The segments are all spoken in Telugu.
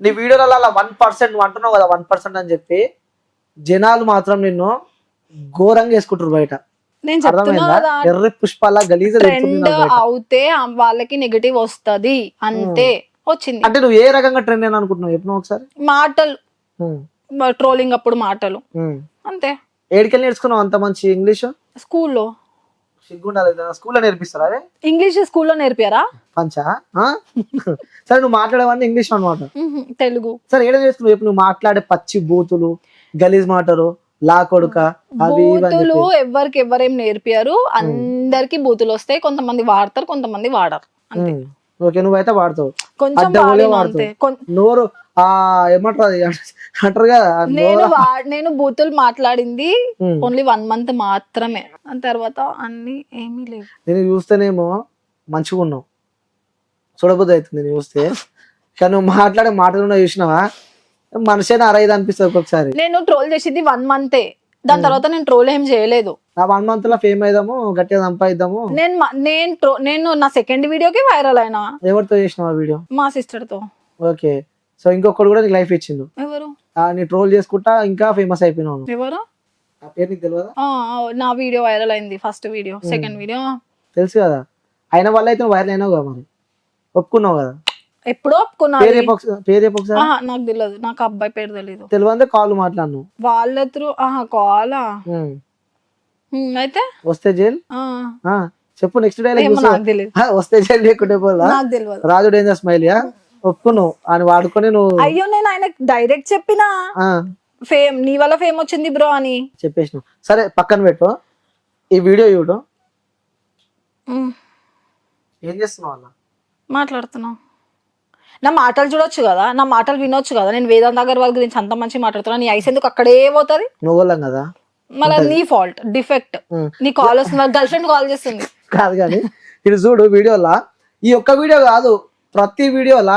నీ వీడియోలలో అలా వన్ పర్సెంట్ నువ్వు అంటున్నావు కదా వన్ పర్సెంట్ అని చెప్పి జనాలు మాత్రం నిన్ను ఘోరంగా వేసుకుంటారు బయట. నేను చెప్తున్నా ఎర్ర పుష్పాల గలీజ అవుతే వాళ్ళకి నెగటివ్ వస్తది అంతే వచ్చింది. అంటే నువ్వు ఏ రకంగా ట్రెండ్ అని అనుకుంటున్నావు? చెప్పినావు ఒకసారి? మాటలు. ట్రోలింగ్ అప్పుడు మాటలు. అంతే. ఏడికెళ్ళి నేర్చుకున్నావు అంత మంచి ఇంగ్లీష్? స్కూల్లో. సిగ్గుండాలి స్కూల్లో నేర్పిస్తారా అదే ఇంగ్లీష్ స్కూల్లో నేర్పారా? పంచా? ఆ? సరే నువ్వు మాట్లాడేవన్నీ ఇంగ్లీష్ అనమాట తెలుగు. సరే ఏడ చేస్తున్నావు చెప్పు నువ్వు మాట్లాడే పచ్చి బూతులు గలీజ్ మాటలు లా కొడుక అవి ఇవి అని బూతులు చెప్పి. ఎవరికి ఎవరేం నేర్పారు? అందరికి బూతులు వస్తాయి. కొంతమంది వాడతారు కొంతమంది వాడరు. అంతే. ఉమ్. ఓకే నువ్వైతే వాడతావు. కొంచెం అడ్డగోలే వాడిన వాడతావు. అంతే. నోరు ఆ ఏమంటారు అది? అంటారు కదా నేను వా- నేను బూతులు మాట్లాడింది ఉమ్. ఓన్లీ వన్ మంత్ మాత్రమే. ఆ తర్వాత అన్ని ఏమీ లేవు. నేను చూస్తేనేమో మంచిగా ఉన్నావు. చూడబుద్ధి అవుతుంది నేను చూస్తే. కానీ నువ్వు మాట్లాడే మాటలు ఉన్నావు చూసినావా? మనిషిని అరైదు అనిపిస్తుంది ఒక్కొక్కసారి. నేను ట్రోల్ చేసింది వన్ మంతే దాని తర్వాత నేను ట్రోల్ ఏం చేయలేదు. ఆ వన్ మంత్లో ఫేమ్ అయిదాము గట్టిగా సంపాదిద్దాము. నేను మ- నేను ట్రో- నేను నా సెకండ్ వీడియోకి వైరల్ అయినా. ఎవరితో చేసినావు ఆ వీడియో మా సిస్టర్తో. ఓకే. సో ఇంకొకటి కూడా నీకు లైఫ్ ఇచ్చిండు. ఎవరు? నీ ట్రోల్ చేసుకుంటా ఇంకా ఫేమస్ అయిపోయినావు నువ్వు. ఎవరు? ఆ పేరు నీకు తెలియదా నా వీడియో వైరల్ అయింది ఫస్ట్ వీడియో సెకండ్ వీడియో తెలుసు కదా. అయిన వల్ల అయితే వైరల్ అయినావు కదా మరి. ఒప్పుకున్నావు కదా? ఎప్పుడో ఒప్పుకున్నా. పేరు నాకు తెలియదు నాకు అబ్బాయి పేరు తెలీదు. తెలియదే కాల్ మాట్లాడను. వాళ్ళ త్రూ ఆహా కాలా ఉమ్. హ్మ్, అయితే? వస్తే జైల్? చెప్పు నెక్స్ట్ డైలాగ్ తెలియదు వస్తే జైల్ లేకుంటే తెలియదు రాజు డేంజర్ స్మైల్ యా ఒప్పుకున్నావు అని వాడుకొని నువ్వు అయ్యో నేను ఆయనకు డైరెక్ట్ చెప్పినా? ఆ, ఫేమ్ నీ వల్ల ఫేమ్ వచ్చింది బ్రో అని. చెప్పేసినావు సరే పక్కన పెట్టు. ఈ వీడియో చూడు. ఏం చేస్తున్నావు అలా మాట్లాడుతున్నా నా మాటలు చూడొచ్చు కదా? నా మాటలు వినొచ్చు కదా? నేను వేదాంత్ అగర్వాల్ గురించి అంత మంచి మాట్లాడుతున్నా. నీ ఐస్ ఎందుకు అక్కడే పోతుంది? నువ్వు వాళ్ళం కదా? మళ్ళీ నీ ఫాల్ట్ డిఫెక్ట్ ఉమ్. నీ కాల్ వస్తుంది గర్ల్ ఫ్రెండ్ కాల్ చేస్తుంది. కాదు కానీ ఇది చూడు వీడియోలా. ఈ ఒక్క వీడియో కాదు ప్రతి వీడియోలా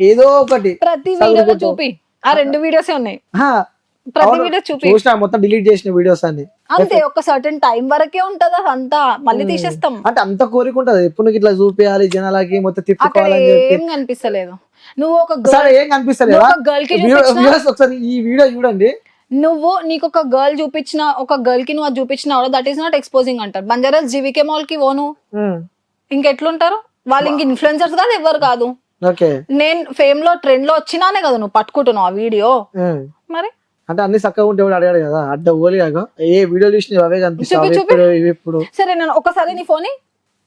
ఏదో ఒకటి ప్రతి వీడియోలో చూపి. ఆ రెండు వీడియోసే ఉన్నాయి. ప్రతి. వీడియో చూపి. చూసినా మొత్తం డిలీట్ చేసిన వీడియోస్ అన్ని. అంతే ఒక సర్టెన్ టైం వరకే ఉంటది అదంతా. మళ్ళీ తీసేస్తాం. అంటే అంత కోరిక ఉంటది. ఎప్పుడు ఇట్లా చూపించాలి జనాలకి మొత్తం తిప్పుకోవాలని చెప్పి. ఏం కనిపిస్తలేదు. నువ్వు ఒక ఏం కనిపిస్తలేదు? గర్ల్కి ఒకసారి ఈ వీడియో చూడండి. నువ్వు నీకు ఒక గర్ల్ చూపించిన ఒక గర్ల్కి నువ్వు అది చూపించిన దట్ ఈస్ నాట్ ఎక్స్పోజింగ్ అంటారు. బంజారాస్ జీవికే మాల్కి ఓను ఇంకెట్లుంటారు? వాళ్ళు ఇంక ఇన్ఫ్లుయెన్సర్స్ కాదు ఎవరు కాదు. నేను ఫేమ్లో ట్రెండ్లో వచ్చినానే కదా నువ్వు పట్టుకుంటున్నావు ఆ వీడియో మరి? అంటే అన్ని చక్కగా ఉంటే అడిగాడు కదా అడ్డ ఓలి కాక ఏ వీడియో చూసిన అవే కనిపిస్తాయి చూపి. ఇప్పుడు సరే నేను ఒకసారి నీ ఫోన్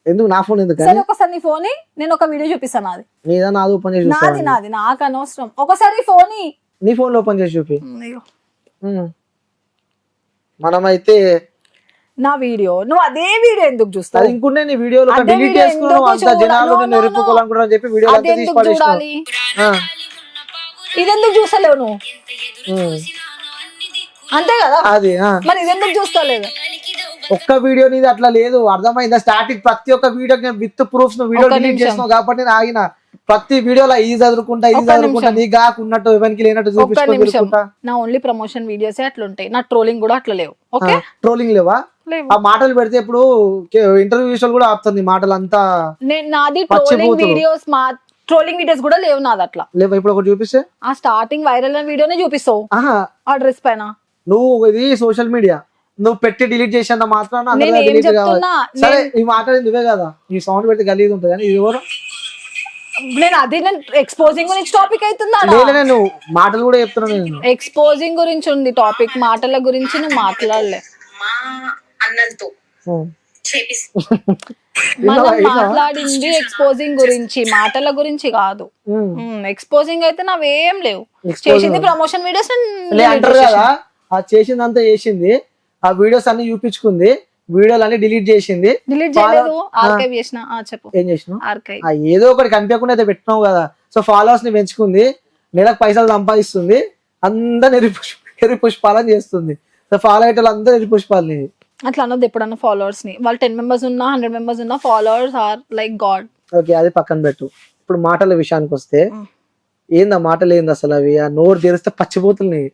ఎందుకు నా ఫోన్ ఎందుకు సరే ఒకసారి నీ ఫోన్ నేను ఒక వీడియో చూపిస్తాను నాది. నీదా నాది ఓపెన్ చేసి నాది నాది నాకు అనవసరం. ఒకసారి ఫోన్ నీ ఫోన్లో ఓపెన్ చేసి చూపి. మనమైతే నా వీడియో నువ్వు అదే వీడియో ఎందుకు చూస్తావు ఇంకుంటే నీ వీడియోలో డిలీట్ చేసుకున్నావు అంత? జనాలు నేను no, no. ఎరుపుకోవాలనుకుంటున్నా చెప్పి వీడియో అంతా తీసి చూడాలి. ఇదెందుకు చూస్తలేవు నువ్వు. అంతే కదా అది. మరి ఇదెందుకు చూస్తలేదు ఒక్క వీడియో నీది అట్లా లేదు అర్థమైందా స్టార్టింగ్ ప్రతి ఒక్క వీడియో విత్ ప్రూఫ్స్ నువ్వు వీడియో డిలీట్. చేస్తున్నావు కాబట్టి నేను ఆగిన ప్రతి వీడియోలో ఇది చదువుకుంటా ఇది చదువుకుంటా. నీ కాకున్నట్టు ఎవరికి లేనట్టు ఒక్క చూపించుకో నిమిషం. తిరుగుకుంటా. నా ఓన్లీ ప్రమోషన్ వీడియోసే అట్లుంటాయి. నా ట్రోలింగ్ కూడా అట్లా లేవు. ఓకే? ట్రోలింగ్ లేవా? ఆ మాటలు పెడితే ఇప్పుడు ఇంటర్వ్యూ విషయాలు కూడా ఆపుతుంది మాటలు అంతా నేను నాది ట్రోలింగ్. వీడియోస్ మా ట్రోలింగ్ వీడియోస్ కూడా లేవు నాది అట్లా. లేవా? ఇప్పుడు ఒకటి చూపిస్తే. ఆ స్టార్టింగ్ వైరల్ అయిన వీడియోనే చూపిస్తావు. ఆ డ్రెస్ పైన. నువ్వు ఇది సోషల్ మీడియా నువ్వు పెట్టి డిలీట్ చేసేంత మాత్రాన సరే ఈ మాట నువ్వే కదా. ఈ సౌండ్ పెడితే గలీజ్ ఉంటుంది కానీ ఇది ఎవరు? నేను అది నేను ఎక్స్పోజింగ్ గురించి టాపిక్ అవుతుందా లేదు నేను మాటలు కూడా చెప్తున్నాను నేను. ఎక్స్పోజింగ్ గురించి ఉంది టాపిక్ మాటల గురించి నువ్వు మాట్లాడలే. మా అన్నలతో మనం? మాట్లాడింది ఎక్స్పోజింగ్ గురించి మాటల గురించి కాదు. ఎక్స్పోజింగ్ అయితే నావేం లేవు. Exposing చేసింది ప్రమోషన్ వీడియోస్ అంటారు కదా ఆ చేసిందంతా చేసింది ఆ వీడియోస్ అన్ని చూపించుకుంది. వీడియోలు అన్ని డిలీట్ చేసింది. డిలీట్ చేయలేదు. ఆర్కైవ్ చేసిన. చెప్పు. ఏం ఆర్కైవ్ ఏదో ఒకటి కనిపించకుండా అయితే పెట్టినావు కదా. సో ఫాలోవర్స్ని పెంచుకుంది. నెలకు పైసలు సంపాదిస్తుంది. అందరు ఎరి ఎరి పుష్పాలని చేస్తుంది. సో ఫాలో అయ్యేటోళ్ళు అందరూ ఎరి పుష్పాలని అట్లా అన్నది ఎప్పుడన్నా ఫాలోవర్స్ని. వాళ్ళు టెన్ మెంబర్స్ ఉన్నా హండ్రెడ్ మెంబర్స్ ఉన్నా followers are like god okay అది పక్కన పెట్టు. ఇప్పుడు మాటల విషయానికి వస్తే. ఏంది మాటలు ఏంది అసలు అవి? ఆ నోరు తెరిస్తే పచ్చిపోతున్నాయి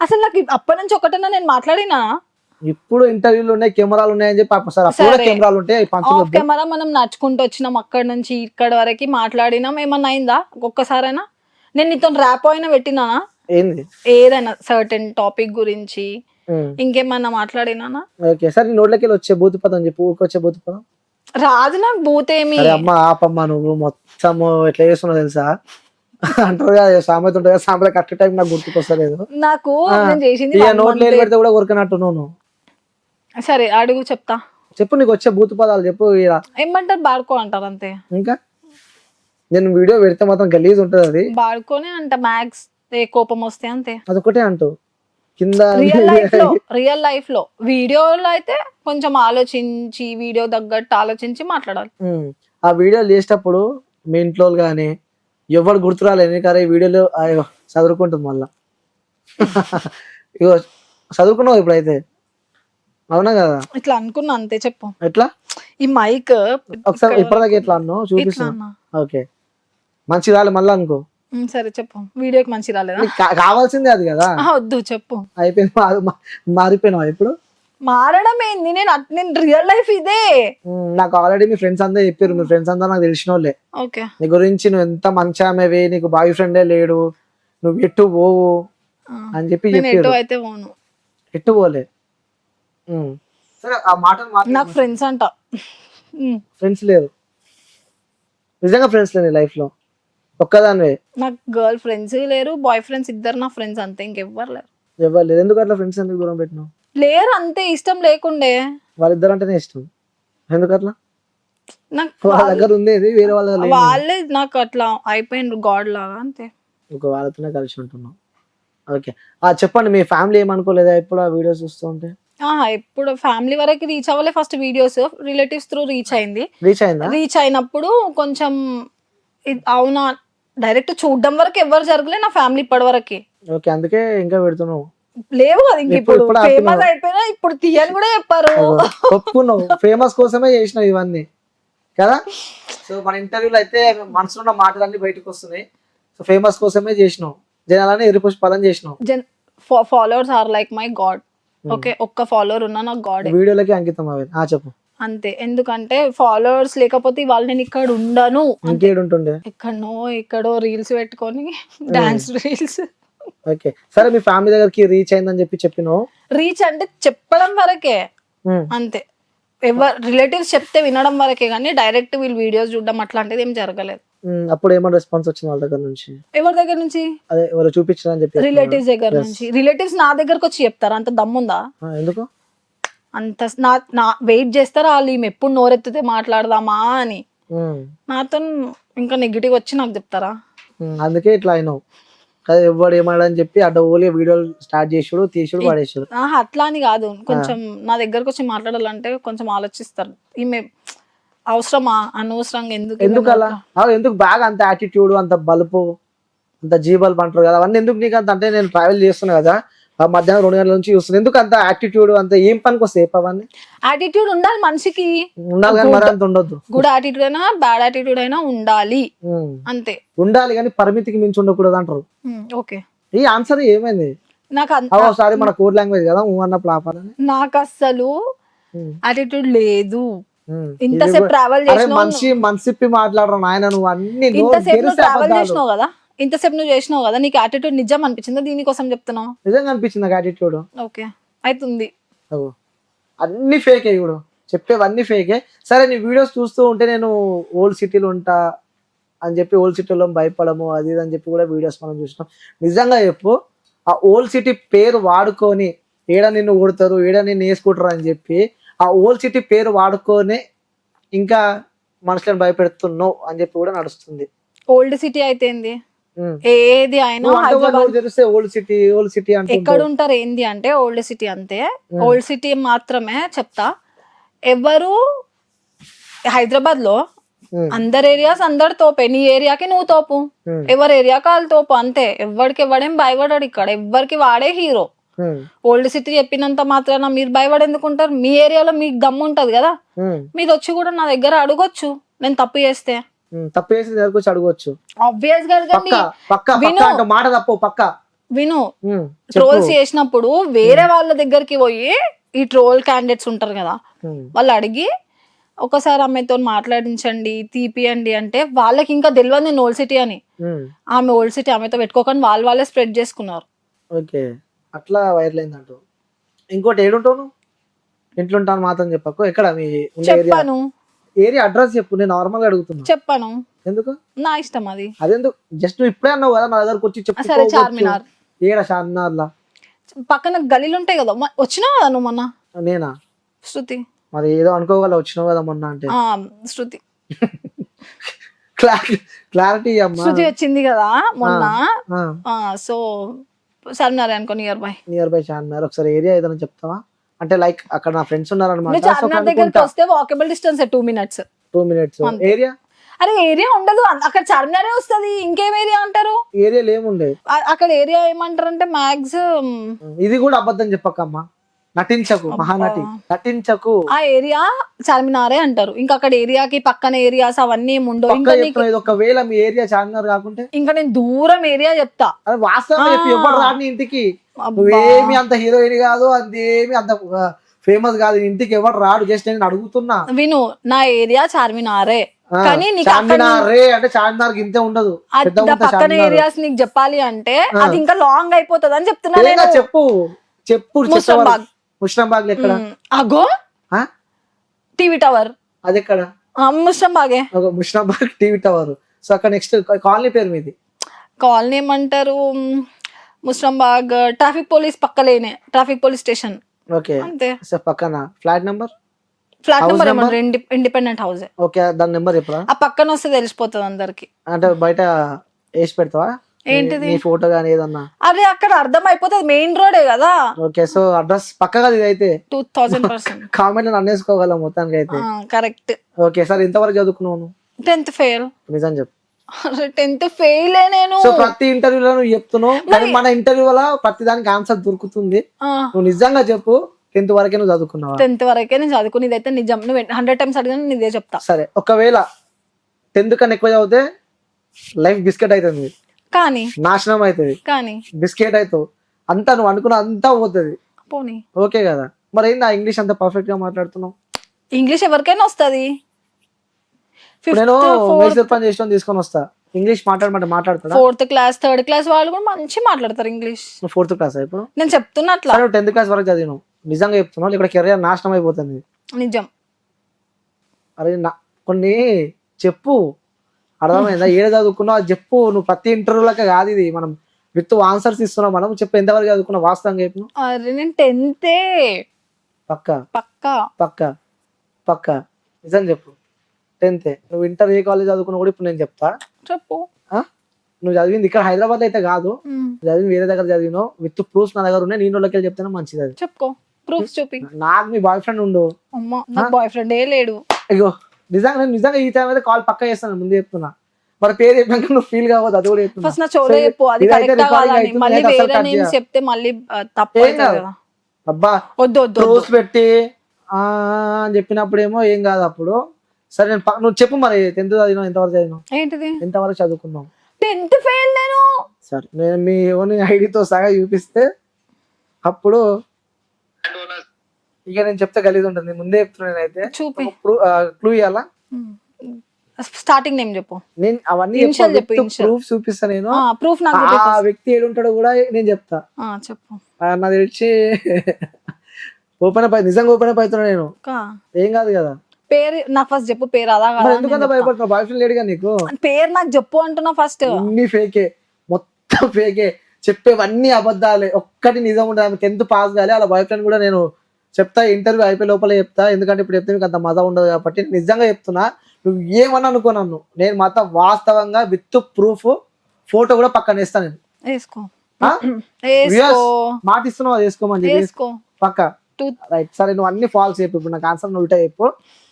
అసలు నాకు అప్పటి నుంచి ఒకటన్నా నేను మాట్లాడినా? ఇప్పుడు ఇంటర్వ్యూలు ఉన్నాయి కెమెరాలు ఉన్నాయని చెప్పి అప్పుడు సార్ అప్పుడు. కెమెరాలు ఉంటాయి కెమెరా మనం నడుచుకుంటూ వచ్చినాం అక్కడ నుంచి ఇక్కడ వరకు మాట్లాడినాం. ఏమన్నా అయిందా? ఒక్కసారైనా? నేను నీతో ర్యాప్ అయినా పెట్టినానా? ఏంది? ఏదైనా సర్టెన్ టాపిక్ గురించి. ఇంకేమన్నా మాట్లాడినానా? ఓకే సరే నోట్లోకి వెళ్ళి వచ్చే భూతి పదం చెప్పు ఊరికి వచ్చే భూతి పదం రాదు నాకు భూతేమి. అరే అమ్మ ఆపమ్మ నువ్వు మొత్తం ఎట్లా చేస్తున్నావు తెలుసా? అంటారు కదా సామెత ఉంటుంది సామెత కరెక్ట్ టైం నాకు గుర్తుకొస్తలేదు. నాకు నేను చేసింది నోట్లో పెడితే కూడా సరే అడుగు చెప్తా. చెప్పు నీకు వచ్చే భూతి పదాలు చెప్పు. ఏమంటారు? బాడుకో అంటారు అంతే. ఇంకా? నేను వీడియో పెడితే మాత్రం గలీజ్ ఉంటది అది. బాడుకోనే అంట మ్యాక్స్ కోపం వస్తే అంతే. అదొకటే అంటూ కింద రియల్ లైఫ్లో రియల్ లైఫ్లో. వీడియోలో అయితే కొంచెం ఆలోచించి వీడియో తగ్గట్టు ఆలోచించి మాట్లాడాలి. ఆ వీడియోలు చేసేటప్పుడు మీ ఇంట్లో కానీ ఎవరు గుర్తురాలేదు ఎందుకంటే ఈ వీడియోలు చదువుకుంటుంది మళ్ళా. ఇగో చదువుకున్నావు ఇప్పుడైతే? అవునా కదా? ఇట్లా అనుకున్నా అంతే చెప్పు. ఎట్లా? ఈ మైక్ ఒకసారి ఇప్పటిదాకా ఎట్లా అన్నావు చూపిస్తున్నా. ఓకే. మంచి రాలి మళ్ళీ అనుకో. సరే చెప్పు. వీడియోకి మంచి రాలేదా? కావాల్సిందే అది కదా? వద్దు చెప్పు. అయిపోయింది మారిపోయినావు ఇప్పుడు? మారడం ఏంది? నేను నేను రియల్ లైఫ్ ఇదే. నాకు ఆల్రెడీ మీ ఫ్రెండ్స్ అందరూ చెప్పారు మీ ఫ్రెండ్స్ అందరూ నాకు తెలిసిన వాళ్ళే ఓకే. నీ గురించి నువ్వు ఎంత మంచి ఆమెవి నీకు బాయ్ ఫ్రెండే లేడు నువ్వు ఎట్టు పోవు అని చెప్పి నేను ఎటు చెప్పారు అయితే పోను. ఎట్టు పోలే. సరే ఆ మాటలు నాకు ఫ్రెండ్స్ అంట. ఫ్రెండ్స్ లేరు. నిజంగా ఫ్రెండ్స్ లేని లైఫ్లో. ఒక్కదానివే. నాకు గర్ల్ ఫ్రెండ్స్ లేరు బాయ్ ఫ్రెండ్స్ ఇద్దరు నా ఫ్రెండ్స్ అంతే ఇంకెవ్వరు లేరు. ఎవరు లేరు? ఎందుకు అట్లా ఫ్రెండ్స్ ఎందుకు దూరం పెట్టినావు? లేరు అంతే ఇష్టం లేకుండే. వాళ్ళిద్దరు అంటేనే ఇష్టం. ఎందుకు అట్లా? నాకు వాళ్ళ దగ్గర ఉంది ఇది వేరే వాళ్ళ. వాళ్ళే నాకు అట్లా అయిపోయిండ్రు గాడ్ లాగా అంతే. ఒక వాళ్ళతోనే కలిసి ఉంటున్నాం. ఓకే. ఆ చెప్పండి మీ ఫ్యామిలీ ఏమనుకోలేదా ఎప్పుడు ఆ వీడియోస్ చూస్తూ ఉంటే? ఆహా, ఇప్పుడు ఫ్యామిలీ వరకు రీచ్ అవ్వలే first videos relatives through reach అయింది. రీచ్ అయిందా? రీచ్ అయినప్పుడు కొంచెం ఇది- అవునా? డైరెక్ట్ చూడడం వరకు ఎవరు జరగలే నా ఫ్యామిలీ ఇప్పటి వరకే. ఓకే అందుకే ఇంకా పెడుతున్నావు. లేవు కదా ఇంక ఇప్పుడు- ఇప్పుడు. ఇప్పుడు ఫేమస్ ఆపుతున్నావు. అయిపోయినా ఇప్పుడు తీయని కూడా చెప్పారు. ఒప్పుకున్నావు. ఫేమస్ కోసమే చేసినావు ఇవన్నీ. కదా? సో మన ఇంటర్వ్యూలో అయితే మనసులో ఉన్న మాటలన్నీ బయటకు వస్తున్నాయి. సో ఫేమస్ కోసమే చేసినావు. జనాలని ఎరుపుష్ పదం చేసినావు. Jan followers are like my god okay ఒక్క ఫాలోవర్ ఉన్నా నాకు గాడ్. వీడియోలకి అంకితం అవి ఆ చెప్పు. అంతే. ఎందుకంటే ఫాలోవర్స్ లేకపోతే ఇవాళ నేను ఇక్కడ ఉండను. ఇంకేడు ఉంటుండే? ఎక్కడనో ఎక్కడో రీల్స్ పెట్టుకొని డాన్స్ రీల్స్ ఓకే. సరే మీ ఫ్యామిలీ దగ్గరికి రీచ్ అయిందని చెప్పి చెప్పినావు. రీచ్ అంటే చెప్పడం వరకే. ఉమ్, అంతే. ఎవరు రిలేటివ్స్ చెప్తే వినడం వరకే కానీ డైరెక్ట్ వీళ్ళు వీడియోస్ చూడడం అట్లాంటిది ఏం జరగలేదు. అప్పుడు ఏమైనా రెస్పాన్స్ వచ్చింది వాళ్ళ దగ్గర నుంచి? ఎవరి దగ్గర నుంచి? అదే ఎవరు చూపించారని చెప్పి రిలేటివ్స్ దగ్గర నుంచి. రిలేటివ్స్ నా దగ్గరకు వచ్చి చెప్తారు? అంత దమ్ముందా? ఎందుకు? అంత నా నా వెయిట్ చేస్తారు? వాళ్ళు ఈమె ఎప్పుడు నోరెత్తితే మాట్లాడదామా అని. నాతో ఇంకా నెగిటివ్ వచ్చి నాకు చెప్తారా? అందుకే ఇట్లా అయినావు. కదా ఎవడు ఏమన్నాడని చెప్పి అడ్డ ఓలే వీడియోలు స్టార్ట్ చేసుడు తీసుడు పడేసాడు. అట్లా అని కాదు. కొంచెం నా దగ్గరకు వచ్చి మాట్లాడాలంటే కొంచెం ఆలోచిస్తారు. ఈమె అవసరమా? అనవసరంగా ఎందుకు ఈమె ఎందుకు అలా అవు ఎందుకు బాగా అంత యాటిట్యూడ్ అంత బలుపు అంత జీ బల్బ్ అంటారు కదా? అవన్నీ ఎందుకు నీకు అంత? అంటే నేను ట్రావెల్ చేస్తున్నా కదా. మధ్యాహ్నం రెండు గంటల నుంచి చూస్తున్నా. ఎందుకు అంత యాటిట్యూడ్ అంత ఏం పనికి చెప్పు అవన్నీ? యాటిట్యూడ్ ఉండాలి మనిషికి. ఉండాలి కానీ మరి అంత ఉండొద్దు. గుడ్ యాటిట్యూడ్ అయినా బ్యాడ్ యాటిట్యూడ్ అయినా ఉండాలి. అంతే. ఉండాలి కానీ పరిమితికి మించి ఉండకూడదు అంటారు. ఓకే. ఈ ఆన్సర్ ఏమైంది? నాకు అన్- అవో సారీ మన కోడ్ లాంగ్వేజ్ కదా అన్నప్పుడు ఆపాలని నాకు అస్సలు. యాటిట్యూడ్ లేదు. ఇంతసేపు ట్రావెల్ చేసినావు మనిషి మనసిప్పి మాట్లాడరు నాయన నువ్వు అన్ని ఇంతసేపు ట్రావెల్. చేసినావు కదా? ఇంతసేపు నువ్వు చేసినావు కదా? నీకు యాటిట్యూడ్ నిజం అనిపించిందా? దీనికోసం చెప్తున్నావు? నిజంగా అనిపించింది నాకు యాటిట్యూడ్ ఓకే. అవుతుంది అన్ని ఫేకే ఇప్పుడు చెప్పేవన్నీ ఫేకే సరే నీ వీడియోస్ చూస్తూ ఉంటే నేను ఓల్డ్ సిటీలో ఉంటా అని చెప్పి ఓల్డ్ సిటీలో భయపడము అది ఇది అని చెప్పి కూడా వీడియోస్ మనం చూసినాం. నిజంగా చెప్పు ఆ ఓల్డ్ సిటీ పేరు వాడుకొని ఏడ నిన్ను కొడతారు ఏడ నిన్ను వేసుకుంటారు అని చెప్పి ఆ ఓల్డ్ సిటీ పేరు వాడుకొని ఇంకా మనుషులను భయపెడుతున్నావు అని చెప్పి కూడా నడుస్తుంది. ఓల్డ్ సిటీ అయితే ఏంది. ఏది అయినా ఓల్డ్ సిటీ ఓల్డ్ సిటీ అంటే ఎక్కడ ఉంటారు ఏంది అంటే ఓల్డ్ సిటీ అంతే. ఓల్డ్ సిటీ మాత్రమే చెప్తా. ఎవరు హైదరాబాద్లో. అందరు ఏరియాస్ అందరు తోపే. నీ ఏరియాకి నువ్వు తోపు. ఎవరి ఏరియాకి వాళ్ళు తోపు? అంతే. ఎవరికి ఎవడేం భయపడాడు ఇక్కడ. ఎవరికి వాడే హీరో. ఓల్డ్ సిటీ చెప్పినంత మాత్రాన మీరు భయపడి ఎందుకుంటారు మీ ఏరియాలో మీకు దమ్ము ఉంటది కదా? మీరు వచ్చి కూడా నా దగ్గర అడగొచ్చు. నేను తప్పు చేస్తే. తప్పు చేసి దగ్గరకు వచ్చి అడగవచ్చు ఆబ్వియస్గా పక్క పక్క పక్క విను. మాట తప్పు పక్క. విను. ట్రోల్స్ చేసినప్పుడు వేరే వాళ్ళ దగ్గరికి పోయి ఈ ట్రోల్ క్యాండిడేట్స్ ఉంటారు కదా? వాళ్ళు అడిగి ఒకసారి ఆమెతో మాట్లాడించండి తీపియండి అంటే వాళ్ళకి ఇంకా తెలియదు నేను ఓల్డ్ సిటీ అని. ఆమె ఓల్డ్ సిటీ ఆమెతో పెట్టుకోకుండా వాళ్ళు వాళ్ళే స్ప్రెడ్ చేసుకున్నారు. ఓకే. అట్లా వైరల్ అయింది అంటూ ఇంకోటి ఏడుంటావు నువ్వు ఇంట్లో ఉంటాను మాత్రం చెప్పకు. ఎక్కడ? మీ ఉండే ఏరియా? చెప్పాను. ఏరియా అడ్రస్ చెప్పు. నేను నార్మల్గా అడుగుతున్నా. చెప్పాను. ఎందుకు? నా ఇష్టం అది. అదెందుకు? జస్ట్ నువ్వు ఇప్పుడే అన్నావు కదా నా దగ్గరకు వచ్చి చెప్పు సరే చార్మినార్. ఏడ చార్మినార్ లా పక్కన గలీలు ఉంటాయి కదా. మ- వచ్చినావు కదా నువ్వు మొన్న? నేనా? శృతి. మరి ఏదో అనుకోగల వచ్చినావు కదా మొన్న అంటే. ఆ, శృతి. క్లారిటీ అమ్మా శృతి వచ్చింది కదా మొన్న. ఆ. సో చార్మినార్ అనుకో nearby nearby Charminar. ఒకసారి ఏరియా ఏదైనా చెప్తావా? అంటే లైక్ అక్కడ నా ఫ్రెండ్స్ నువ్వు ఉన్నారనమాట చార్మినార్ దగ్గరికి వస్తే walkable distance two minutes two minutes. Area అరే ఏరియా ఉండదు. అక్కడ చార్మినారే వస్తది. ఇంకేం ఏరియా అంటారు? ఏరియాలు ఏముండే అక్కడ ఏరియా ఏమంటారు అంటే మ్యాక్స్ ఇది కూడా అబద్ధం చెప్పకమ్మా. నటించకు మహానటి. నటించకు. ఆ ఏరియా చార్మినారే అంటారు. ఇంకా అక్కడ ఏరియాకి పక్కన ఏరియాస్ అవన్నీ ఏమి ఉండవు. ఇంకా నీకు ఒకవేళ మీ ఏరియా చార్మినార్ కాకుంటే? ఇంకా నేను దూరం ఏరియా చెప్తా. అది వాస్తవం చెప్పి. ఎవరు రాని ఇంటికి. నువ్వేమి అంత హీరోయిన్ కాదు అంతేమి అంత ఫేమస్ కాదు. ఇంటికి ఎవరు రాడు జస్ట్ నేను అడుగుతున్నా. విను నా ఏరియా చార్మినారే. కానీ నీకు అంటే చార్మినార్ ఇంతే ఉండదు. పక్కన ఏరియాస్ నీకు చెప్పాలి అంటే అది ఇంకా లాంగ్ అయిపోతుంది అని చెప్తున్నా నేను. చెప్పు. చెప్పు ముస్లింబాగ్. ముస్లింబాగ్ ఎక్కడ? అగో? TV tower. అది ఎక్కడ ముస్లింబాగే ముస్లింబాగ్ టీవీ టవర్. సో అక్కడ నెక్స్ట్ కాలనీ పేరు మీది? కాలనీ ఏమంటారు? Muslimbagh traffic police పక్కలేనే. Traffic police station. Okay. అంతే. సో పక్కన ఫ్లాట్ నెంబర్? Flat number? ఏమన్నా ఇండిపెండెంట్ హౌస్. ఓకే దాని నెంబర్ చెప్పరా? ఆ పక్కన వస్తే తెలిసిపోతుంది అందరికి. అంటే బయట వేసి పెడతావా? ఏంటిది? నీ ఫోటో కానీ ఏదన్నా? అదే అక్కడ అర్థం అయిపోతుంది మెయిన్ రోడే కదా. ఓకే సో అడ్రస్ పక్కగా ఇది అయితే టూ థౌజండ్ పర్సెంట్ కామెంట్ అన్నేసుకోగలం మొత్తానికి అయితే కరెక్ట్ ఓకే సార్ ఇంతవరకు చదువుకున్నావు నువ్వు? టెన్త్ ఫెయిల్ నిజం చెప్పు. టెన్త్ ఫెయిల్ నేను. సో ప్రతి ఇంటర్వ్యూలో నువ్వు చెప్తున్నావు కానీ మన ఇంటర్వ్యూ వల్ల ప్రతి దానికి ఆన్సర్ దొరుకుతుంది నువ్వు నిజంగా చెప్పు టెన్త్ వరకే నువ్వు చదువుకున్నావా? టెన్త్ వరకే నేను చదువుకునేది అయితే నిజం. నువ్వు హండ్రెడ్ టైమ్స్ అడిగినా నేను ఇదే చెప్తా. సరే ఒకవేళ టెన్త్ కన్నా ఎక్కువ చదివితే లైఫ్ బిస్కెట్ అవుతుంది కానీ. నాశనం అవుతుంది. కానీ. బిస్కెట్ అవుతావు. అంతా నువ్వు అనుకున్న అంతా పోతుంది. పోనీ. ఓకే కదా. మరి ఏంది ఆ ఇంగ్లీష్ అంత పర్ఫెక్ట్గా మాట్లాడుతున్నావు? ఇంగ్లీష్ ఎవరికైనా వస్తుంది. నేను మేజర్ పని చేసిన తీసుకొని వస్తా. ఇంగ్లీష్ మాట్లాడమంటే మాట్లాడతాడా? ఫోర్త్ క్లాస్ థర్డ్ క్లాస్ వాళ్ళు కూడా మంచి మాట్లాడతారు ఇంగ్లీష్ ఫోర్త్ క్లాస్ ఇప్పుడు? నేను చెప్తున్నా అట్లా. టెన్త్ క్లాస్ వరకు చదివినావు నిజంగా చెప్తున్నావు. ఇక్కడ కెరియర్ నాశనం అయిపోతుంది. నిజం. అరే నా కొన్ని చెప్పు. అర్థమైందా? ఏడ చదువుకున్నావు? అది చెప్పు. నువ్వు ప్రతి ఇంటర్వ్యూలకే కాదు ఇది. మనం విత్ ఆన్సర్స్ ఇస్తున్నాం మనం. చెప్పు ఎంతవరకు చదువుకున్నావు? వాస్తవంగా చెప్పు. అరే నేను టెన్తే పక్క? పక్కా. పక్క? పక్క? నిజం చెప్పు. టెన్త్ నువ్వు ఇంటర్ ఏ కాలేజ్ చదువుకున్నా కూడా ఇప్పుడు నేను చెప్తా. చెప్పు? నువ్వు చదివింది ఇక్కడ హైదరాబాద్ అయితే కాదు. చదివి వేరే దగ్గర చదివినావు. విత్ ప్రూఫ్స్ నా దగ్గర ఉన్నాయి. నేను వాళ్ళకి చెప్తేనే మంచిది అది. చెప్పుకో. ప్రూఫ్స్ చూపి. నాకు మీ బాయ్ ఫ్రెండ్ ఉండు. అమ్మా నాకు బాయ్ ఫ్రెండ్ ఏ లేడు. అయ్యో నిజంగా నేను నిజంగా ఈ టైం అయితే కాల్ పక్క చేస్తాను ముందే చెప్తున్నా. మరి పేరు చెప్పాక నువ్వు ఫీల్ కావద్దు అది కూడా చెప్తున్నా. ఫస్ట్ నా చోలో చెప్పు అది కరెక్ట్ మళ్ళీ వేరే. చెప్తే మళ్ళీ తప్పు అబ్బా వద్దు వద్దు. రోజు పెట్టి ఆ అని చెప్పినప్పుడేమో ఏం కాదు అప్పుడు. సరే నేను నువ్వు చెప్పు మరి టెన్త్ చదివినావు ఎంతవరకు చదివినావు? ఏంటిది? ఎంతవరకు చదువుకున్నావు? టెన్త్ ఫెయిల్ నేను. సరే నేను మీ ఓన్ ఐడితో సగా చూపిస్తే అప్పుడు ఇక నేను చెప్తే గలీజ్ ఉంటుంది. ముందే చెప్తున్నా నేనైతే. చూపి. క్లూ ఇవ్వాలా స్టార్టింగ్ నేమ్ చెప్పు. నేను అవన్నీ చెప్పు. ప్రూఫ్ చూపిస్తా నేను. ప్రూఫ్ నాకు ఆ. వ్యక్తి ఏడుంటాడో కూడా నేను చెప్తా. చెప్పు. నాకు తెలిసి ఓపెన్ అప్ నిజంగా ఓపెన్ అప్ అవుతున్నా నేను. ఏం కాదు కదా. పేరు నాకు ఫస్ట్ చెప్పు పేరు కదా? ఎందుకంత భయపడుతున్నావు? బాయ్ ఫ్రెండ్ లేడుగా నీకు? పేరు నాకు చెప్పు అంటున్నా ఫస్ట్ అన్ని ఫేకే మొత్తం ఫేకే చెప్పేవన్నీ అబద్ధాలే. ఒక్కటి నిజం ఉండదు. ఆమె టెన్త్ పాస్ కాలే అలా బాయ్ ఫ్రెండ్ కూడా నేను చెప్తా ఇంటర్వ్యూ అయిపోయి లోపల చెప్తా. ఎందుకంటే ఇప్పుడు చెప్తే మీకు అంత మజా ఉండదు కాబట్టి నిజంగా చెప్తున్నా నువ్వు ఏమన్నా అనుకో నన్ను. నేను మాత్రం వాస్తవంగా విత్ ప్రూఫ్ ఫోటో కూడా పక్కన వేస్తాను నేను. వేసుకో. మాట ఇస్తున్నావు వేసుకోమని చెప్పి. పక్క. రైట్ సరే నువ్వు అన్ని ఫాల్స్ చెప్పు. ఇప్పుడు నాకు ఆన్సర్ ఉల్టా చెప్పు.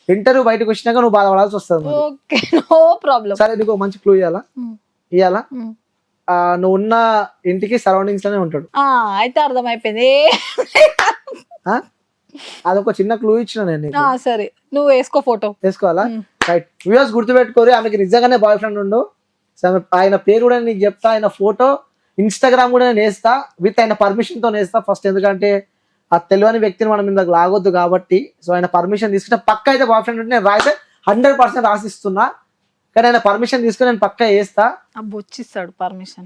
ఇంటర్వ్యూ బయటకు వచ్చినాక నువ్వు బాధపడాల్సి వస్తుంది సరే నీకు మంచి క్లూ ఇవ్వాలా ఇవ్వాలా నువ్వు ఉన్న ఇంటికి సరౌండింగ్స్లోనే ఉంటాడు. అయితే అర్థమైపోయింది? అదొక చిన్న క్లూ ఇచ్చిన నేను సరే. నువ్వు వేసుకో ఫోటో తెలుసుకోవాలా రైట్ వ్యూస్ గుర్తుపెట్టుకోరు ఆమెకి నిజంగానే బాయ్ ఫ్రెండ్ ఉండు ఆయన పేరు కూడా నీకు చెప్తా ఆయన ఫోటో ఇన్స్టాగ్రామ్ కూడా నేను వేస్తా విత్ ఆయన పర్మిషన్తో వేస్తా ఫస్ట్ ఎందుకంటే ఆ తెలియని వ్యక్తిని మనం ఇందాక లాగొద్దు కాబట్టి. సో ఆయన పర్మిషన్ తీసుకుంటే పక్క అయితే బాయ్ ఫ్రెండ్ ఉంటే నేను రాయితే హండ్రెడ్ పర్సెంట్ రాసిస్తున్నా. కానీ ఆయన పర్మిషన్ తీసుకుని నేను పక్క వేస్తా. ఆ బొచ్చిస్తాడు పర్మిషన్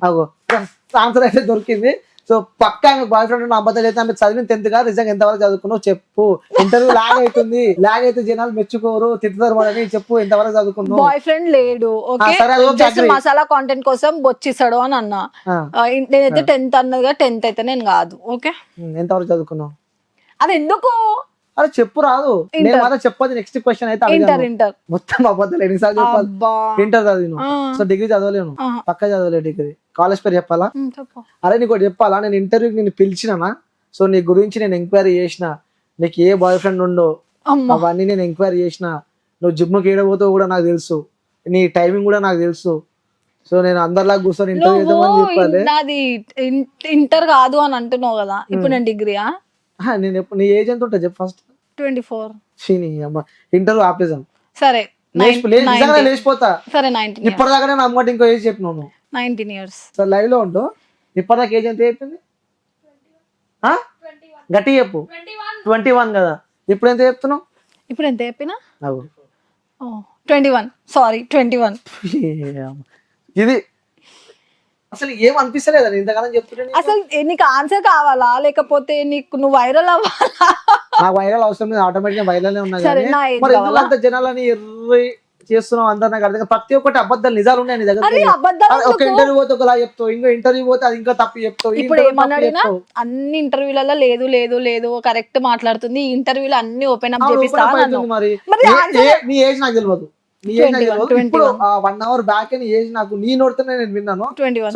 ఆన్సర్ అయితే దొరికింది. సో పక్క ఆమె బాయ్ ఫ్రెండ్ ఉన్న అబద్ధాలు అయితే ఆమె చదివిన టెన్త్గా నిజంగా ఎంతవరకు చదువుకున్నావు చెప్పు. ఇంటర్వ్యూ లాగ్ అవుతుంది లాగ్ అయితే జనాలు మెచ్చుకోరు తిట్టుతారు వాళ్ళని చెప్పు ఎంతవరకు చదువుకున్నావు. బాయ్ ఫ్రెండ్ లేడు. మసాలా కాంటెంట్ కోసం బొచ్చిస్తాడు అని అన్నా. నేనైతే టెన్త్ అన్నదిగా టెన్త్ అయితే నేను కాదు ఓకే ఎంతవరకు చదువుకున్నావు? అది ఎందుకు? అరే చెప్పు రాదు. నేను. మాత్రం చెప్పదు నెక్స్ట్ క్వశ్చన్ అయితే ఇంటర్ ఇంటర్ మొత్తం అబద్ధాలు ఎన్నిసార్లు చెప్పాలి. ఇంటర్ చదివిను. సో డిగ్రీ చదవలేను. పక్క చదవలే డిగ్రీ కాలేజ్ పేరు చెప్పాలా? అరే నీకు చెప్పాలా? నేను ఇంటర్వ్యూకి నేను పిలిచినానా? సో నీ గురించి నేను ఎంక్వైరీ చేసిన. నీకు ఏ బాయ్ ఫ్రెండ్ ఉండో అవన్నీ నేను ఎంక్వైరీ చేసిన. నువ్వు జిమ్కి ఏడబోతావు కూడా నాకు తెలుసు. నీ టైమింగ్ కూడా నాకు తెలుసు. సో నేను అందరిలా కూర్చొని ఇంటర్వ్యూ చేద్దామని చెప్పాలి. నాది ఇంటర్ కాదు అని అంటున్నావు కదా. ఇప్పుడు నేను డిగ్రీయా నేను ఎప్పుడు నీ ఏజ్ ఎంత ఉంటుంది చెప్పు ఫస్ట్ ట్వంటీ ఫోర్. నీ అమ్మ. ఇంటర్వ్యూ ఆపేసాం సరే లేచిపోతా. సరే నైన్టీన్ ఇప్పటిదాకా నేను అమ్మటి ఇంకో ఏజ్ చెప్పినావు నైన్టీన్ ఇయర్స్. సో లైవ్లో ఉంటూ ఇప్పటిదాకా ఏజ్ ఎంత చెప్పింది? ఆ? గట్టి చెప్పు. ట్వంటీ వన్ కదా. ఇప్పుడు ఎంత చెప్తున్నావు? ఇప్పుడు ఎంత చెప్పినా. Twenty one. Sorry twenty one. ఇది అసలు ఏం అనిపిస్తలేదా? ఇంతకాలం చెప్తుంటే? అసలు నీకు ఆన్సర్ కావాలా? లేకపోతే నీకు నువ్వు వైరల్ అవ్వాలా? నాకు వైరల్ అవసరం లేదు. ఆటోమేటిక్గా వైరల్ ఉన్నా సరే, మరి? అంత జనాలని ఎర్రి చేస్తున్నావు అందరు నాకు అర్థం. ప్రతి ఒక్కటి అబద్ధాలు నిజాలు ఉన్నాయి నీ దగ్గర ఒక? ఇంటర్వ్యూ పోతే ఒకలా చెప్తావు ఇంకో ఇంటర్వ్యూ పోతే అది ఇంకా తప్పు చెప్తావు ఇప్పుడు ఏమన్నాడినా. అన్ని ఇంటర్వ్యూలలో లేదు లేదు లేదు కరెక్ట్ మాట్లాడుతుంది. ఈ ఇంటర్వ్యూలో అన్ని ఓపెన్ అప్ మరి. నీ ఏజ్ నాకు తెలియదు. నీ ఏజ్ నాకు 21, తెలియదు. ఇప్పుడు 21. వన్ అవర్ బ్యాక్ ఏజ్ నాకు నీ నోడుతూనే నేను విన్నాను.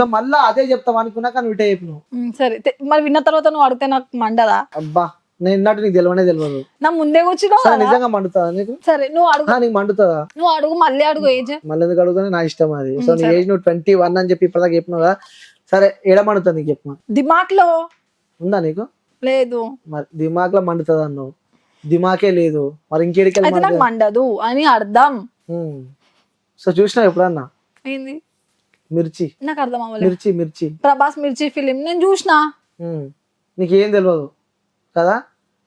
సో మళ్ళా అదే చెప్తాం అనుకున్నా కానీ విటే చెప్పినావు. సరే. మరి విన్న తర్వాత నువ్వు అడిగితే నాకు మండదా? అబ్బా నేను ఇన్నట్టు నీకు తెలియనే తెలియదు నా ముందే కూర్చున్నావు సరే కదా. నిజంగా మండుతుందా నీకు? సరే నువ్వు అడుగు. ఆ, నీకు మండుతుందా? నువ్వు అడుగు మళ్ళీ అడుగు ఏజ్. మళ్ళీ ఎందుకు అడుగుతానే? నా ఇష్టం అది. సో నీ. ఏజ్ నువ్వు ట్వంటీ వన్ అని చెప్పి ఇప్పటిదాకా చెప్పినావు కదా? సరే ఏడమండుతుంది నీకు చెప్పు దిమాక్లో ఉందా నీకు? లేదు. మరి దిమాగ్లో మండుతుంది అన్నావు? దిమాకే లేదు. మరి ఇంకేడికి అయితే నాకు మండదు అని అర్థం. సో చూసినావు ఎప్పుడన్నా? ఏంది? మిర్చి. నాకు అర్థం అవ్వలేదు మిర్చి మిర్చి. ప్రభాస్ మిర్చి ఫిలిం నేను చూసిన. ఉమ్. నీకు ఏం తెలియదు కదా?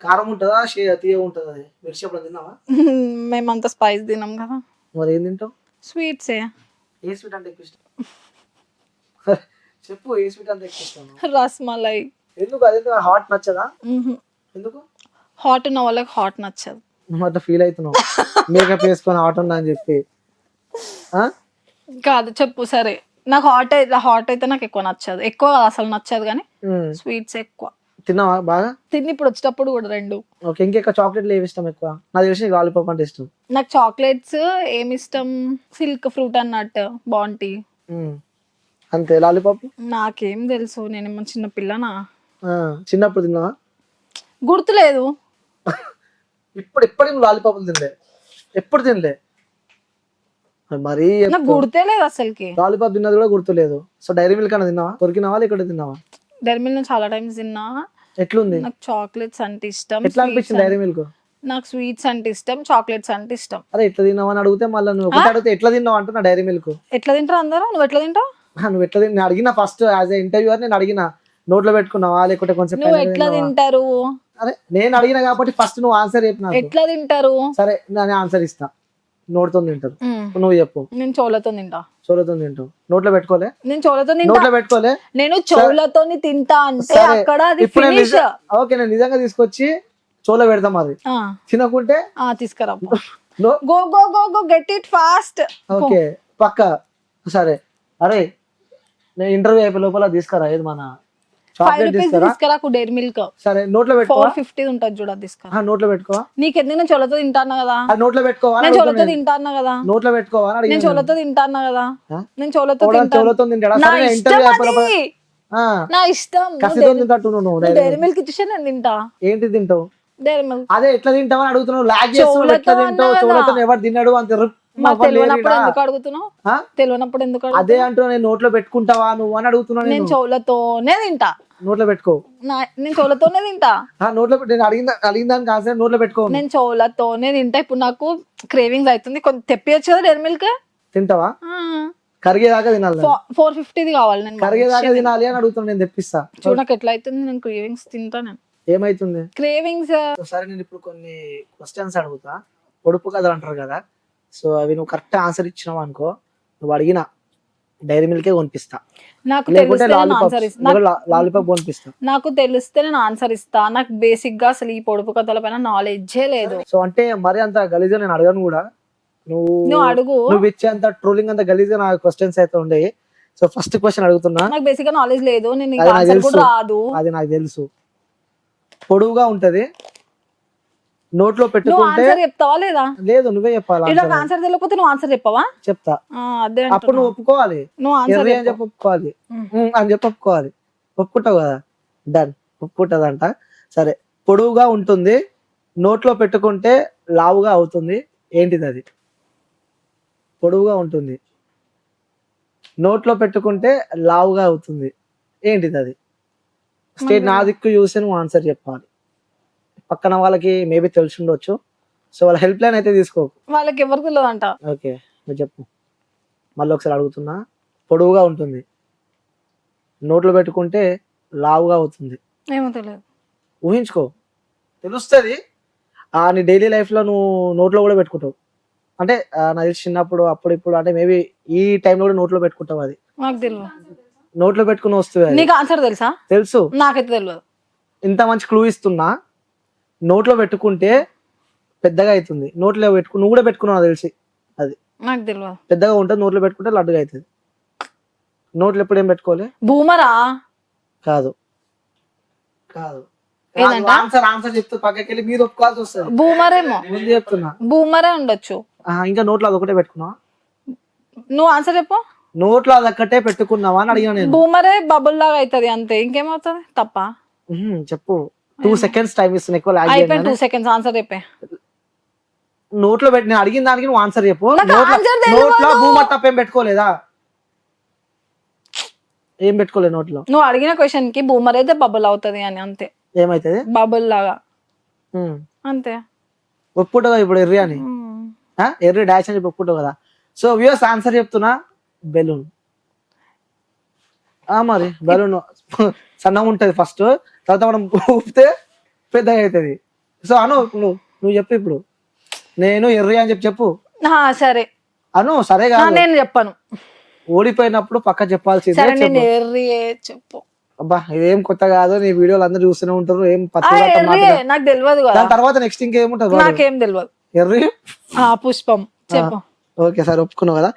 కారం ఉంటుందా? షే తీయ ఉంటుంది అది? మిర్చి ఎప్పుడు తిన్నావా? మేమంతా స్పైస్ తినాం కదా. మరి ఏం తింటావు? స్వీట్సే ఏ. స్వీట్ అంటే ఎక్కువ ఇష్టం? చెప్పు ఏ స్వీట్ అంటే ఎక్కువ ఇష్టం? రస్మలై ఎందుకు? అది హాట్ నచ్చదా? ఎందుకు? హాట్ ఉన్న వాళ్ళకి హాట్ నచ్చదు. అట్లా ఫీల్ అవుతున్నావు. మేకప్ వేసుకొని హాట్ ఉన్నా అని చెప్పి? కాదు చెప్పు సరే. నాకు హాట్ అయితే హాట్ అయితే నాకు ఎక్కువ నచ్చదు. ఎక్కువ అసలు నచ్చదు కానీ. స్వీట్స్ ఎక్కువ. తిన్నావా బాగా? తిని ఇప్పుడు వచ్చేటప్పుడు కూడా రెండు. ఓకే ఇంకెక్క చాక్లెట్లు ఏవి ఇష్టం ఎక్కువ? నాకు తెలిసి లాలీపాప్ అంటే ఇష్టం. నాకు చాక్లెట్స్ ఏమి ఇష్టం? సిల్క్ ఫ్రూట్ అన్నట్టు బాంటీ ఉమ్. అంతే లాలీపాప్? నాకేం తెలుసు నేనేమో చిన్న పిల్లనా? చిన్నప్పుడు తిన్నావా? గుర్తులేదు. ఇప్పుడు ఎప్పటికి నువ్వు లాలీపాపులు తినలే? ఎప్పుడు తినలే? మరీ నాకు గుర్తే లేదు అసలుకి. లాలీపాప్ తిన్నది కూడా గుర్తులేదు. సో డైరీ మిల్క్ అన్న తిన్నావా? దొరికినావా లేకపోతే తిన్నావా? డైరీ నేను చాలా టైమ్స్ తిన్నా. ఎట్లుంది? నాకు చాక్లెట్స్ అంటే ఇష్టం ఎట్లా అనిపించింది డైరీ మిల్క్ నాకు స్వీట్స్ అంటే ఇష్టం చాక్లెట్స్ అంటే ఇష్టం. అరే ఎట్లా తిన్నావా అని అడిగితే మళ్ళీ నువ్వు ఒకటి అడిగితే ఎట్లా తిన్నావు అంటున్నా డైరీ మిల్క్ ఎట్లా తింటారు అందరూ? నువ్వు ఎట్లా తింటావు? నువ్వు ఎట్లా నేను అడిగిన ఫస్ట్ యాజ్ ఏ ఇంటర్వ్యూర్ నేను అడిగిన. నోట్లో పెట్టుకున్నావా? లేకుంటే కొంచెం నువ్వు ఎట్లా? తింటారు? అరే నేను అడిగిన కాబట్టి ఫస్ట్ నువ్వు ఆన్సర్ చెప్పు నాకు. ఎట్లా తింటారు? సరే నేను ఆన్సర్ ఇస్తా. నోటితో తింటారు. నువ్వు చెప్పు. నేను చోలతో తింటా. చోలతో తింటావు. నోట్లో పెట్టుకోలే? నేను చోలతో నోట్లో పెట్టుకోలే? నేను చోలతోని తింటా అంటే అక్కడ ఇప్పుడు ఓకే నేను నిజంగా తీసుకొచ్చి చోలో పెడతాం అది తినకుంటే? తీసుకురా go go go go get it fast. Okay పక్క. సరే. అరే నేను ఇంటర్వ్యూ అయిపోయే లోపల తీసుకురా ఏది మన ఫైవ్ రూపీస్ తీసుకురా. తీసుకురా డైరీ మిల్క్ సరే నోట్లో పెట్టుకోవా ఫోర్ ఫిఫ్టీ ఉంటుంది చూడ తీసుకురా. నోట్లో పెట్టుకోవా నీకు ఎందుకు నేను చోలతో తింటాను కదా. నోట్లో పెట్టుకోవా? అని నేను చోలతో. తింటాను కదా. నోట్లో పెట్టుకోవా? అని నేను చోలతో తింటాను కదా? నేను చోలతో చోలతో నా ఇష్టం డైరీ. మిల్క్ ఇచ్చేసి నేను తింటా. ఏంటి తింటావు? డైరీ మిల్క్ అదే ఎట్లా తింటావు అని అడుగుతున్నావు. లాగ్ చేస్తున్నావు ఎట్లా తింటావు? చోలతో. ఎవరు తిన్నాడు? అంత తెలియనప్పుడు? ఎందుకు అడుగుతున్నావు? తెలియనప్పుడు ఎందుకు? అదే అంటూ నేను నోట్లో పెట్టుకుంటావా నువ్వు అని అడుగుతున్నా నేను చోలతోనే తింటా. నోట్లో పెట్టుకో. నేను చోలతోనే తింటా. నోట్లో పెట్టి నేను అడిగిన అడిగిన దానికి ఆన్సర్ నోట్లో పెట్టుకో. నేను చోలతోనే తింటా. ఇప్పుడు నాకు క్రేవింగ్స్ అవుతుంది. కొంచెం తెప్పియచ్చు కదా డైరీ మిల్క్? తింటావా? కరిగేదాకా తినాలి. ఫోర్ ఫిఫ్టీది కావాలి నేను కరిగేదాకా తినాలి అని అడుగుతున్నా నేను తెప్పిస్తా. చూడు నాకు ఎట్లా అవుతుంది నేను క్రేవింగ్స్ తింటా నేను. ఏమైతుంది? క్రేవింగ్స్ సరే నేను ఇప్పుడు కొన్ని క్వశ్చన్స్ అడుగుతా. పొడుపు కథలు అంటారు కదా సో అవి నువ్వు కరెక్ట్ ఆన్సర్ ఇచ్చినావు అనుకో నువ్వు అడిగిన డైరీ మిల్కే కొనిపిస్తా. నాకు తెలిస్తే నేను ఆన్సర్ ఇస్తా. నాకు- లాలీపాప్ కొనిపిస్తా. నాకు తెలిస్తే నేను ఆన్సర్ ఇస్తా. నాకు బేసిక్గా అసలు ఈ పొడుపు కథల పైన నాలెడ్జే లేదు. సో అంటే మరి అంత గలీజ్గా నేను అడగను కూడా. నువ్వు నువ్వు అడుగు. నువ్వు ఇచ్చే అంత ట్రోలింగ్ అంత గలీజ్గా నా క్వశ్చన్స్ అయితే ఉండేవి. సో ఫస్ట్ క్వశ్చన్ అడుగుతున్నా. నాకు బేసిక్గా నాలెడ్జ్ లేదు. నేను రాదు. అది నాకు తెలుసు. పొడవుగా ఉంటది. నోట్లో పెట్టుకుంటే ఆన్సర్ చెప్తావా లేదా? లేదు నువ్వే చెప్పాలి ఇలా. ఆన్సర్ తెలియకపోతే నువ్వు ఆన్సర్ చెప్పవా? చెప్తా. అదే అప్పుడు నువ్వు. ఒప్పుకోవాలి. నువ్వు ఆన్సర్ అని చెప్పి. ఒప్పుకోవాలి. అని చెప్పి ఒప్పుకోవాలి. ఒప్పుకుంటావు కదా? డన్ ఒప్పుకుంటదంట. సరే పొడవుగా ఉంటుంది. నోట్లో పెట్టుకుంటే లావుగా అవుతుంది. ఏంటిది అది? పొడవుగా ఉంటుంది. నోట్లో పెట్టుకుంటే లావుగా అవుతుంది. ఏంటిది అది? స్టేట్ నా దిక్కు చూసి నువ్వు ఆన్సర్ చెప్పాలి. పక్కన వాళ్ళకి మేబీ తెలిసి ఉండొచ్చు సో వాళ్ళ హెల్ప్ లైన్ అయితే తీసుకో. వాళ్ళకి ఎవరు తెలియదంట ఓకే నువ్వు చెప్పు. మళ్ళీ ఒకసారి అడుగుతున్నా. పొడవుగా ఉంటుంది. నోట్లో పెట్టుకుంటే లావుగా అవుతుంది. ఏమో తెలియదు ఊహించుకో. తెలుస్తుంది. ఆ నీ డైలీ లైఫ్లో నువ్వు నోట్లో కూడా పెట్టుకుంటావు. అంటే ఆ, నాకు తెలిసి చిన్నప్పుడు అప్పుడు ఇప్పుడు అంటే మేబీ ఈ టైంలో కూడా నోట్లో పెట్టుకుంటావు అది. నాకు తెలియదు నోట్లో పెట్టుకుని వస్తుంది అది. నీకు ఆన్సర్ తెలుసా? తెలుసు. నాకైతే తెలియదు ఇంత మంచి క్లూ ఇస్తున్నా. నోట్లో పెట్టుకుంటే పెద్దగా అవుతుంది. నోట్లో పెట్టుకు నువ్వు కూడా పెట్టుకున్నావు తెలిసి అది. నాకు తెలియదు పెద్దగా ఉంటుంది నోట్లో పెట్టుకుంటే లడ్డుగా అవుతుంది. నోట్లో ఎప్పుడు ఏం పెట్టుకోలే బూమరా? కాదు. కాదు? ఆన్సర్ ఆన్సర్ చెప్తూ పక్కకి వెళ్ళి మీరు ఒప్పుకోవాల్సి వస్తుంది. బూమరేమో? ముందు చెప్తున్నా. బూమరే ఉండొచ్చు. ఇంకా నోట్లో అదొకటే పెట్టుకున్నావా? నువ్వు ఆన్సర్ చెప్పు. నోట్లో అదొక్కటే పెట్టుకున్నావా అని అడిగినా నేను. బూమరే బబుల్ లాగా అవుతుంది అంతే. ఇంకేమవుతుంది? తప్ప. చెప్పు. టూ సెకండ్స్ టైం ఇస్తున్నా ఎక్కువ lag అయిపోయింది టూ సెకండ్స్ ఆన్సర్ చెప్పే. నోట్లో పెట్టి నేను అడిగిన దానికి నువ్వు ఆన్సర్ చెప్పు. నోట్లో భూమర్ తప్ప ఏం పెట్టుకోలేదా? ఏం పెట్టుకోలే నోట్లో. నువ్వు అడిగిన క్వశ్చన్కి బూమర్ అయితే బబుల్ అవుతుంది అని అంతే. ఏమైతుంది? బబుల్ లాగా. ఉమ్. అంతే. ఒప్పుకుంటావు కదా ఇప్పుడు ఎర్రి అని. ఆ? ఎర్రి డాష్ అని చెప్పి ఒప్పుకుంటావు కదా. సో వ్యూస్ ఆన్సర్ చెప్తున్నా. బెలూన్ మరి బెలూన్. సన్నగా ఉంటది ఫస్ట్ తర్వాత మనం ఊపితే పెద్దగా అవుతుంది. సో అను నువ్వు నువ్వు చెప్పు ఇప్పుడు. నేను ఎర్రి అని చెప్పి చెప్పు. సరే. అను సరే కాదు. నేను చెప్పను. ఓడిపోయినప్పుడు పక్క చెప్పాల్సిందే చెప్పు. ఎర్రి చెప్పు. అబ్బా ఇదేం కొత్త కాదు. నీ వీడియోలు అందరూ చూస్తూనే ఉంటారు. ఏం నాకు తెలియదు దాని తర్వాత నెక్స్ట్ ఇంకేముంటది నాకేం తెలియదు ఎర్రి? ఆ పుష్పం. చెప్పు. ఓకే సార్ ఒప్పుకున్నావు కదా.